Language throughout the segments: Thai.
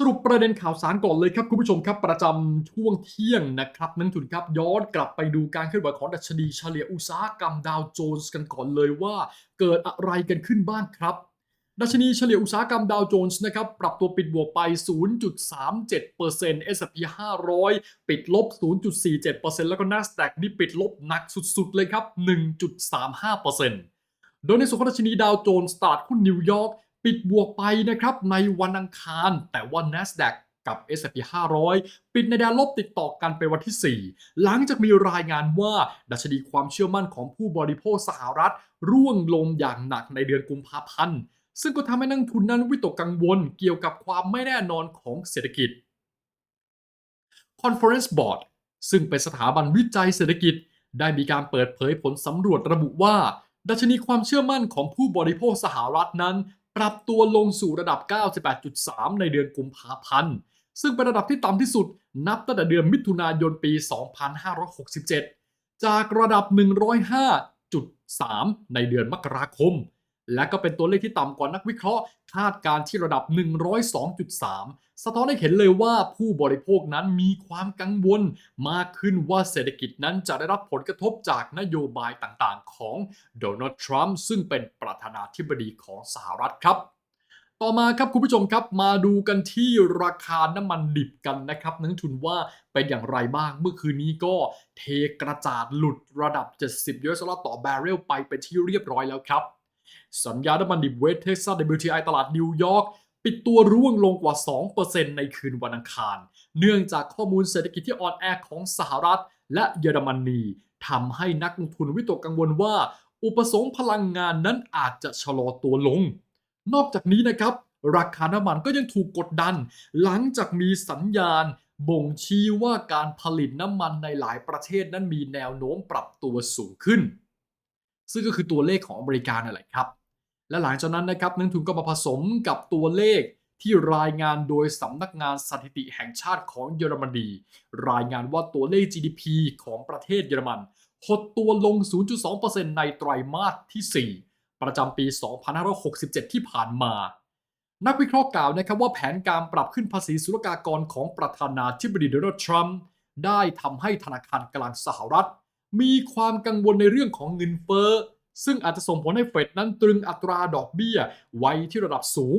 สรุปประเด็นข่าวสารก่อนเลยครับคุณผู้ชมครับประจำช่วงเที่ยงนะครับนักทุนครับย้อนกลับไปดูการเคลื่อนไหวของดัชนีเฉลี่ยอุตสาหกรรมดาวโจนส์กันก่อนเลยว่า เกิดอะไรกันขึ้นบ้างครับ ดัชนีเฉลี่ยอุตสาหกรรมดาวโจนส์นะครับปรับตัวปิดบวกไป 0.37% S&P 500 ปิดลบ 0.47%แล้วก็ NASDAQ นี่ปิดลบหนักสุดๆเลยครับ 1.35%โดยในส่วนของดัชนีดาวโจนส์ตลาดหุ้นนิวยอร์ก ปิดบวกไปนะครับในวันอังคาร แต่ว่า NASDAQ กับ S&P 500 ปิดในแดนลบติดต่อกันเป็นวันที่ 4 หลังจากมีรายงานว่า ดัชนีความเชื่อมั่นของผู้บริโภคสหรัฐ ร่วงลงอย่างหนักในเดือนกุมภาพันธ์ ซึ่งก็ทำให้นักทุนนั้นวิตกกังวลเกี่ยวกับความไม่แน่นอนของเศรษฐกิจ Conference Board ซึ่งเป็นสถาบันวิจัยเศรษฐกิจ ได้มีการเปิดเผยผลสำรวจระบุว่า ดัชนีความเชื่อมั่นของผู้บริโภคสหรัฐนั้น ปรับตัวลงสู่ระดับ 98.3 ในเดือนกุมภาพันธ์ ซึ่งเป็นระดับที่ต่ำที่สุดนับตั้งแต่เดือนมิถุนายนปี 2567 จากระดับ 105.3 ในเดือนมกราคม และก็เป็นตัวเลขที่ต่ำกว่านักวิเคราะห์ คาดการณ์ที่ระดับ 102.3 สะท้อนให้เห็นเลยว่าผู้บริโภคนั้นมีความกังวล มากขึ้นว่าเศรษฐกิจนั้นจะได้รับผลกระทบจากนโยบายต่างๆ ของโดนัลด์ทรัมป์ซึ่งเป็นประธานาธิบดีของสหรัฐครับต่อมาครับคุณผู้ชมครับมาดูกันที่ราคาน้ำมันดิบกันนะครับนักลงทุนว่าเป็นอย่างไรบ้างเมื่อคืนนี้ก็เทกระจาดหลุดระดับ 70 US ดอลลาร์ต่อแบเรลไปเป็นที่เรียบร้อยแล้วครับ สัญญาน้ำมันดิบเวสเท็กซัส WTI ตลาดนิวยอร์กปิดตัวร่วงลงกว่า 2%ในคืนวันอังคาร เนื่องจากข้อมูลเศรษฐกิจที่อ่อนแอของสหรัฐ และเยอรมนีทำให้นักลงทุนวิตกกังวลว่า อุปสงค์พลังงานนั้นอาจจะชะลอตัวลง นอกจากนี้นะครับ ราคาน้ำมันก็ยังถูกกดดัน หลังจากมีสัญญาณบ่งชี้ว่าการผลิตน้ำมันในหลายประเทศนั้นมีแนวโน้มปรับตัวสูงขึ้น ซึ่งก็คือตัวเลขของอเมริกานั่นแหละครับ และหลังจากนั้นนะครับนักทุนก็มาผสมกับตัวเลขที่รายงานโดยสำนักงานสถิติแห่งชาติของเยอรมนี รายงานว่าตัวเลข GDP ของประเทศเยอรมันหดตัวลง 0.2%ในไตรมาสที่ 4 ประจำปี 2567 ที่ผ่านมา นักวิเคราะห์กล่าวนะครับว่าแผนการปรับขึ้นภาษีศุลกากรของประธานาธิบดีโดนัลด์ทรัมป์ได้ทำให้ธนาคารกลางสหรัฐ มีความกังวลในเรื่องของเงินเฟ้อ ซึ่งอาจจะส่งผลให้เฟดนั้นตรึงอัตราดอกเบี้ย ไว้ที่ระดับสูง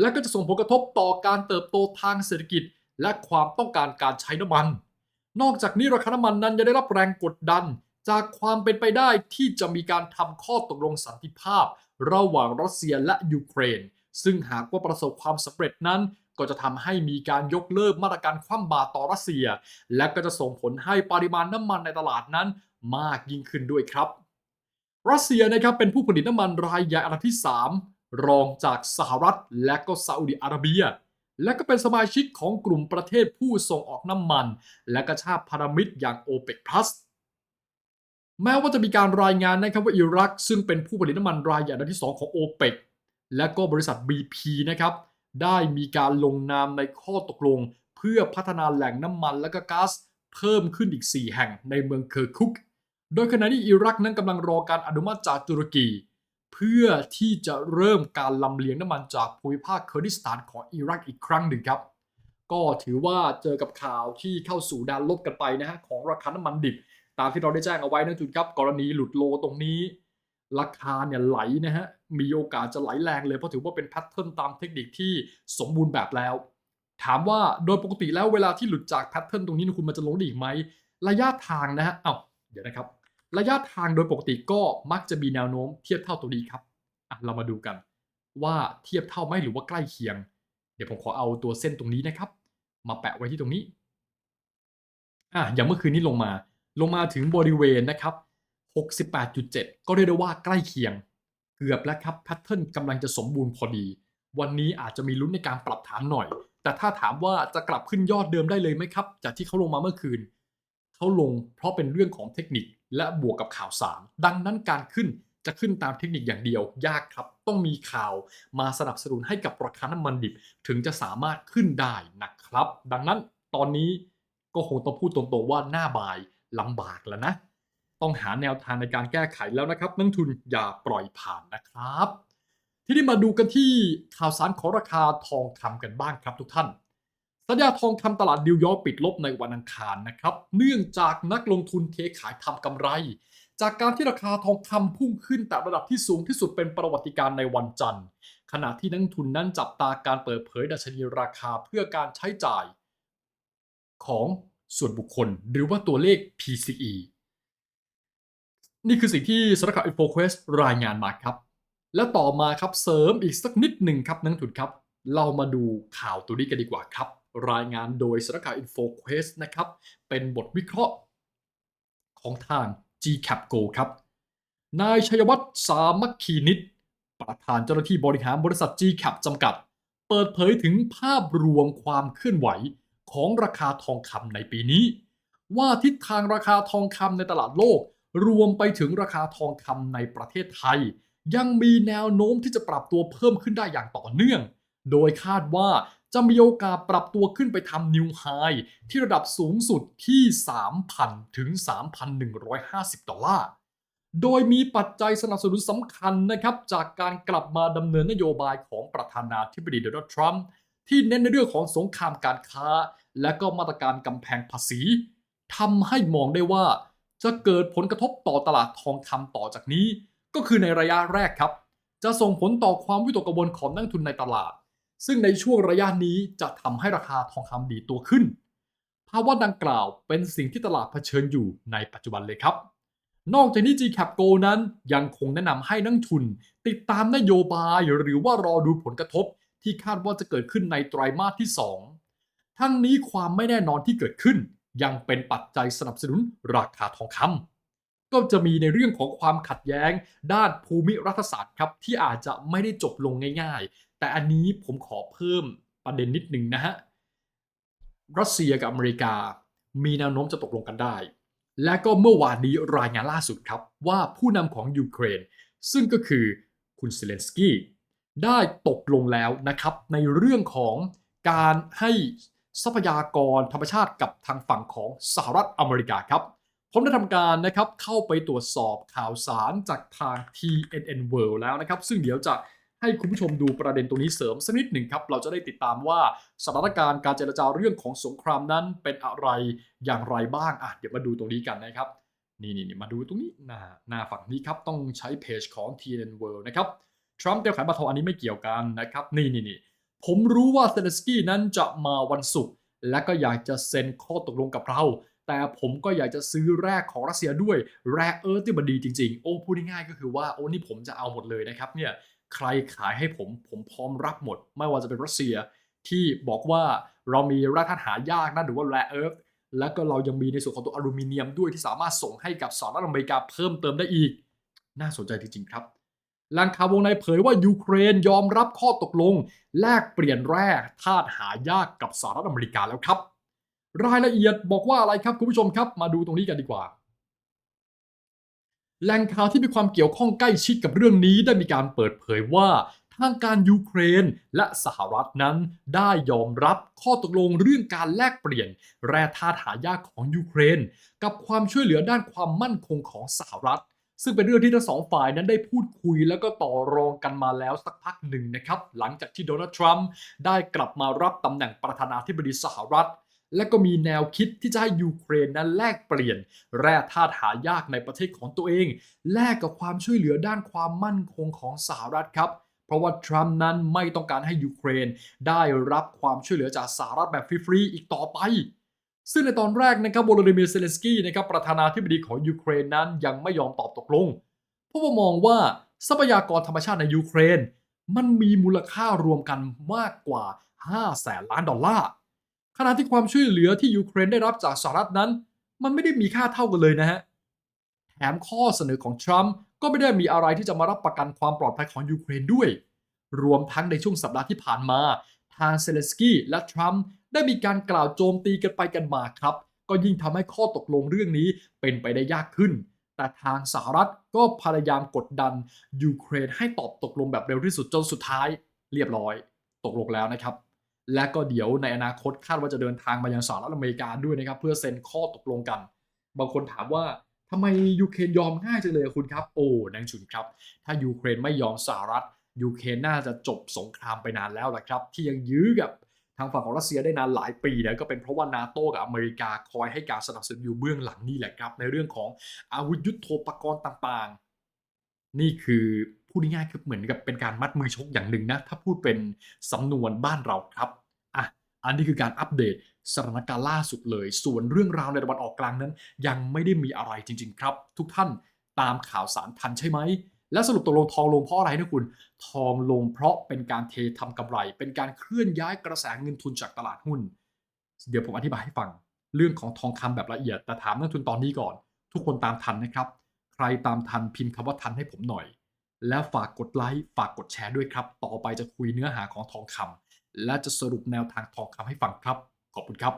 และก็จะส่งผลกระทบต่อการเติบโตทางเศรษฐกิจ และความต้องการการใช้น้ำมัน นอกจากนี้ราคาน้ำมันนั้นยังได้รับแรงกดดัน จากความเป็นไปได้ที่จะมีการทำข้อตกลงสันติภาพ ระหว่างรัสเซียและยูเครน ซึ่งหากว่าประสบความสำเร็จนั้นก็จะทำให้มีการยกเลิกมาตรการคว่ำบาตรต่อรัสเซีย และก็จะส่งผลให้ปริมาณน้ำมันในตลาดนั้นมากยิ่งขึ้นด้วยครับ รัสเซียนะครับเป็นผู้ผลิตน้ำมันรายใหญ่อันดับที่ 3 รองจากสหรัฐและก็ซาอุดิอาระเบีย และก็เป็นสมาชิกของกลุ่มประเทศผู้ส่งออกน้ำมัน และก็ชาติพันธมิตรอย่าง o p e c Plus แม้ว่าจะมีการรายงานนะครับว่าอิรัก ซึ่งเป็นผู้ผลิตน้ำมันรายใหญ่อันดับที่ 2 ของ o p e c และก็บริษัท BP นะครับได้มีการลงนามในข้อตกลง เพื่อพัฒนาแหล่งน้ำมันและก็ก๊าซเพิ่มขึ้นอีก 4 แห่งในเมืองเคอร์คุก โดยขณะที่อิรักนั้นกำลังรอการอนุมัติจากตุรกี เพื่อที่จะเริ่มการลำเลียงน้ำมันจากภูมิภาคเคอร์ดิสถานของอิรักอีกครั้งหนึ่งครับ ก็ถือว่าเจอกับข่าวที่เข้าสู่ดานลบกันไปนะฮะของราคาน้ำมันดิบ ตามที่เราได้แจ้งเอาไว้นะจุดครับกรณีหลุดโลตรงนี้ ราคาเนี่ยไหลนะฮะมีโอกาสจะไหลแรงเลยเพราะถือว่าเป็นแพทเทิร์นตามเทคนิคที่สมบูรณ์แบบแล้ว ถามว่าโดยปกติแล้วเวลาที่หลุดจากแพทเทิร์นตรงนี้นะคุณมันจะลงได้อีกไหมระยะทางนะฮะเอ้าเดี๋ยวนะครับ ระยะทางโดยปกติก็มักจะมีแนวโน้มเทียบเท่าตัวนี้ครับอะเรามาดูกัน ว่าเทียบเท่าไหมหรือว่าใกล้เคียง เดี๋ยวผมขอเอาตัวเส้นตรงนี้นะครับ มาแปะไว้ที่ตรงนี้อะอย่างเมื่อคืนนี้ลงมา ลงมาถึงบริเวณนะครับ 68.7 ก็เรียกได้ว่าใกล้เคียง เกือบแล้วครับแพทเทิร์นกำลังจะสมบูรณ์พอดี วันนี้อาจจะมีลุ้นในการปรับฐานหน่อย แต่ถ้าถามว่าจะกลับขึ้นยอดเดิมได้เลยไหมครับ จากที่เขาลงมาเมื่อคืน เขาลงเพราะเป็นเรื่องของเทคนิค และบวกกับข่าวสาร ดังนั้นการขึ้นจะขึ้นตามเทคนิคอย่างเดียวยากครับ ต้องมีข่าวมาสนับสนุนให้กับราคาน้ำมันดิบ ถึงจะสามารถขึ้นได้นะครับ ดังนั้นตอนนี้ก็คงต้องพูดตรงๆว่าหน้าบายลำบากแล้วนะ ต้องหาแนวทางในการแก้ไขแล้วนะครับนักทุนอย่าปล่อยผ่านนะครับ ทีนี้มาดูกันที่ข่าวสารของราคาทองคำกันบ้างครับทุกท่าน สัญญาทองคำตลาดนิวยอร์กปิดลบในวันอังคารนะครับ เนื่องจากนักลงทุนเทขายทำกำไร จากการที่ราคาทองคำพุ่งขึ้นแต่ระดับที่สูงที่สุดเป็นประวัติการณ์ในวันจันทร์ ขณะที่นักทุนนั้นจับตาการเปิดเผยดัชนีราคาเพื่อการใช้จ่าย ของส่วนบุคคล หรือว่าตัวเลข PCE นี่คือสิ่งที่สำนักข่าว InfoQuest รายงานมาครับ และต่อมาครับเสริมอีกสักนิดหนึ่งครับนักทุนครับ เรามาดูข่าวตัวนี้กันดีกว่าครับ รายงานโดยสำนักข่าว InfoQuest นะครับ เป็นบทวิเคราะห์ของทาง GCAP Go ครับ นายชัยวัฒน์สามัคคีนิตประธานเจ้าหน้าที่บริหารบริษัท GCAP จำกัด เปิดเผยถึงภาพรวมความเคลื่อนไหวของราคาทองคำในปีนี้ ว่าทิศทางราคาทองคำในตลาดโลก รวมไปถึงราคาทองคำในประเทศไทย ยังมีแนวโน้มที่จะปรับตัวเพิ่มขึ้นได้อย่างต่อเนื่อง โดยคาดว่า จะมีโอกาสปรับตัวขึ้นไปทำนิวไฮที่ระดับสูงสุดที่ 3,000 ถึง 3,150 ดอลลาร์ โดยมีปัจจัยสนับสนุนสำคัญนะครับจากการกลับมาดำเนินนโยบายของประธานาธิบดีโดนัลด์ทรัมป์ที่เน้นในเรื่องของสงครามการค้า และก็มาตรการกำแพงภาษีทำให้มองได้ว่า จะเกิดผลกระทบต่อตลาดทองคำต่อจากนี้ ก็คือในระยะแรกครับ จะส่งผลต่อความวิตกกังวลของนักทุนในตลาด ซึ่งในช่วงระยะนี้จะทำให้ราคาทองคำดีตัวขึ้น ภาวะดังกล่าวเป็นสิ่งที่ตลาดเผชิญอยู่ในปัจจุบันเลยครับ นอกจากนี้ GCAP Go นั้นยังคงแนะนำให้นักทุน ติดตามนโยบายหรือว่ารอดูผลกระทบ ที่คาดว่าจะเกิดขึ้นในไตรามาสที่ 2 ทั้งนี้ความไม่แน่นอนที่เกิดขึ้น ยังเป็นปัจจัยสนับสนุนราคาทองคำก็จะมีในเรื่องของความขัดแย้ง ด้านภูมิรัฐศาสตร์ครับที่อาจจะไม่ได้จบลงง่าย แต่อันนี้ผมขอเพิ่มประเด็นนิดหนึ่งนะฮะรัสเซียกับอเมริกามีแนวโน้มจะตกลงกันได้ และก็เมื่อวานนี้รายงานล่าสุดครับว่าผู้นำของยูเครน ซึ่งก็คือคุณเซเลนสกี้ได้ตกลงแล้วนะครับ ในเรื่องของการให้ทรัพยากรธรรมชาติกับทางฝั่งของสหรัฐอเมริกาครับผมได้ทำการนะครับเข้าไปตรวจสอบข่าวสารจากทาง TNN World แล้วนะครับ ซึ่งเดี๋ยวจะ ให้คุณผู้ชมดูประเด็นตรงนี้เสริมสักนิดหนึ่งครับ เราจะได้ติดตามว่าสถานการณ์การเจรจาเรื่องของสงครามนั้นเป็นอะไรอย่างไรบ้างอะเดี๋ยวมาดูตรงนี้กันนะครับนี่นี่มาดูตรงนี้หน้าหน้าฝั่งนี้ครับต้องใช้เพจของ TNN World นะครับทรัมป์เตียมขายบัตรทองอันนี้ไม่เกี่ยวกันนะครับนี่นี่นี่ผมรู้ว่าเซเลนสกี้นั้นจะมาวันศุกร์และก็อยากจะเซ็นข้อตกลงกับเรา แต่ผมก็อยากจะซื้อแร่ของรัสเซียด้วยแร่เอิร์ธที่มันดีจริง ๆ โอ้พูดง่ายๆก็คือว่าโอ้นี่ผมจะเอาหมดเลยนะครับเนี่ย ใครขายให้ผมผมพร้อมรับหมด ไม่ว่าจะเป็นรัสเซียที่บอกว่าเรามีแร่ธาตุหายากนะหรือว่าแร่เอิร์ธแล้วก็เรายังมีในส่วนของตัวอลูมิเนียมด้วยที่สามารถส่งให้กับสหรัฐอเมริกาเพิ่มเติมได้อีก น่าสนใจจริงๆครับแหล่งข่าววงในเผยว่ายูเครนยอมรับข้อตกลง แลกเปลี่ยนแร่ธาตุหายากกับสหรัฐอเมริกาแล้วครับ รายละเอียดบอกว่าอะไรครับคุณผู้ชมครับ มาดูตรงนี้กันดีกว่า แหล่งข่าวที่มีความเกี่ยวข้องใกล้ชิดกับเรื่องนี้ได้มีการเปิดเผยว่าทางการยูเครนและสหรัฐนั้นได้ยอมรับข้อตกลงเรื่องการแลกเปลี่ยน แร่ธาตุหายากของยูเครน กับความช่วยเหลือด้านความมั่นคงของสหรัฐ ซึ่งเป็นเรื่องที่ทั้งสองฝ่ายนั้นได้พูดคุยแล้วก็ต่อรองกันมาแล้วสักพักหนึ่งนะครับ หลังจากที่โดนัลด์ทรัมป์ได้กลับมารับตำแหน่งประธานาธิบดีสหรัฐ และก็มีแนวคิดที่จะให้ยูเครนนั้นแลกเปลี่ยน แร่ธาตุหายากในประเทศของตัวเอง แลกกับความช่วยเหลือด้านความมั่นคงของสหรัฐครับเพราะว่าทรัมป์นั้นไม่ต้องการให้ยูเครนได้รับความช่วยเหลือจากสหรัฐแบบฟรีๆอีกต่อไป ซึ่งในตอนแรกนะครับโวโลดิเมียร์เซเลนสกี้นะครับประธานาธิบดีของยูเครนนั้นยังไม่ยอมตอบตกลง เพราะว่ามองว่าทรัพยากรธรรมชาติในยูเครน มันมีมูลค่ารวมกันมากกว่า 5 แสนล้านดอลลาร์ ขณะที่ความช่วยเหลือที่ยูเครนได้รับจากสหรัฐนั้น มันไม่ได้มีค่าเท่ากันเลยนะฮะแถมข้อเสนอของทรัมป์ก็ไม่ได้มีอะไรที่จะมารับประกันความปลอดภัยของยูเครนด้วย รวมทั้งในช่วงสัปดาห์ที่ผ่านมา ทางเซเลสกี้และทรัมป์ได้มีการกล่าวโจมตีกันไปกันมาครับ ก็ยิ่งทำให้ข้อตกลงเรื่องนี้เป็นไปได้ยากขึ้น แต่ทางสหรัฐก็พยายามกดดันยูเครนให้ตอบตกลงแบบเร็วที่สุดจนสุดท้าย เรียบร้อย ตกลงแล้วนะครับ และก็เดี๋ยวในอนาคตคาดว่าจะเดินทางมายังสหรัฐอเมริกาด้วยนะครับ เพื่อเซ็นข้อตกลงกัน บางคนถามว่าทำไมยูเครนยอมง่ายจังเลยคุณครับ โอ้นางฉุนครับ ถ้ายูเครนไม่ยอมสหรัฐยูเครนน่าจะจบสงครามไปนานแล้วแหละครับ ที่ยังยื้อกับทางฝั่งของรัสเซียได้นานหลายปีแล้วก็เป็นเพราะว่านาโตกับอเมริกาคอยให้การสนับสนุนอยู่เบื้องหลังนี่แหละครับ ในเรื่องของอาวุธยุโทโธปกรณ์ต่างๆ นี่คือพูดง่ายๆคือเหมือนกับเป็นการมัดมือชกอย่างหนึ่งนะ ถ้าพูดเป็นสำนวนบ้านเราครับอะอันนี้คือการอัปเดตสถานการณ์ล่าสุดเลย ส่วนเรื่องราวในตะวันออกกลางนั้น ยังไม่ได้มีอะไรจริง ๆ ครับ ทุกท่านตามข่าวสารทันใช่ไหม และสรุปตกลงทองลงเพราะอะไรนะคุณ ทองลงเพราะเป็นการเททำกำไร เป็นการเคลื่อนย้ายกระแสเงินทุนจากตลาดหุ้น เดี๋ยวผมอธิบายให้ฟัง เรื่องของทองคำแบบละเอียดแต่ถามนักทุนตอนนี้ก่อน ทุกคนตามทันนะครับ รตามทันพิมพ์คำว่าทันให้ผมหน่อย แล้วฝากกดไลค์ฝากกดแชร์ด้วยครับ ต่อไปจะคุยเนื้อหาของทองคำและจะสรุปแนวทางทองคำให้ฟังครับ ขอบคุณครับ